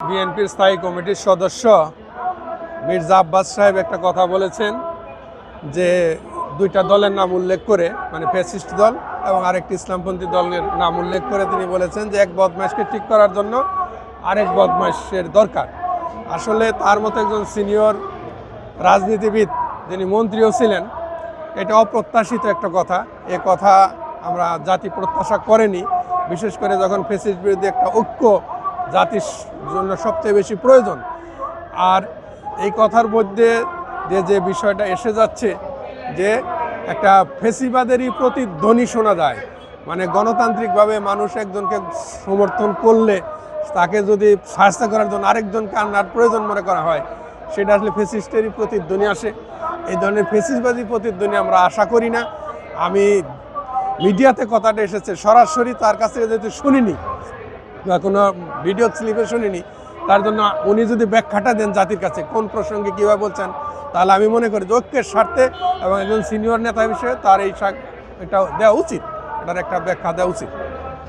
বিএনপির স্থায়ী কমিটির সদস্য মির্জা আব্বাস সাহেব একটা কথা বলেছেন যে দুইটা দলের নাম উল্লেখ করে মানে ফ্যাসিস্ট দল এবং আরেকটি ইসলামপন্থী দলের নাম উল্লেখ করে তিনি বলেছেন যে এক বদমাইশকে ঠিক করার জন্য আরেক বদমাইশের দরকার। আসলে তার মতো একজন সিনিয়র রাজনীতিবিদ যিনি মন্ত্রীও ছিলেন, এটা অপ্রত্যাশিত একটা কথা। এ কথা আমরা জাতি প্রত্যাশা করেনি, বিশেষ করে যখন ফেসিস্ট বিরুদ্ধে একটা ঐক্য জাতির জন্য সবচেয়ে বেশি প্রয়োজন। আর এই কথার মধ্যে যে যে বিষয়টা এসে যাচ্ছে যে একটা ফেসিবাদেরই প্রতিধ্বনি শোনা যায়। মানে গণতান্ত্রিকভাবে মানুষ একজনকে সমর্থন করলে তাকে যদি সাহায্য করার জন্য আরেকজনকে আনার প্রয়োজন মনে করা হয়, সেটা আসলে ফেসিস্টেরই প্রতিধ্বনি আসে। এই ধরনের ফেসিসবাদী প্রতিধ্বনি আমরা আশা করি না। আমি মিডিয়াতে কথাটা এসেছে, সরাসরি তার কাছ যেহেতু শুনিনি কোনো ভিডিও স্লিপে শুনিনি, তার জন্য উনি যদি ব্যাখ্যাটা দেন জাতির কাছে, কোন প্রসঙ্গে কীভাবে বলছেন, তাহলে আমি মনে করি ঐক্যের স্বার্থে এবং একজন সিনিয়র নেতা হিসেবে তার এই এটা দেওয়া উচিত। এটার একটা ব্যাখ্যা দেওয়া উচিত।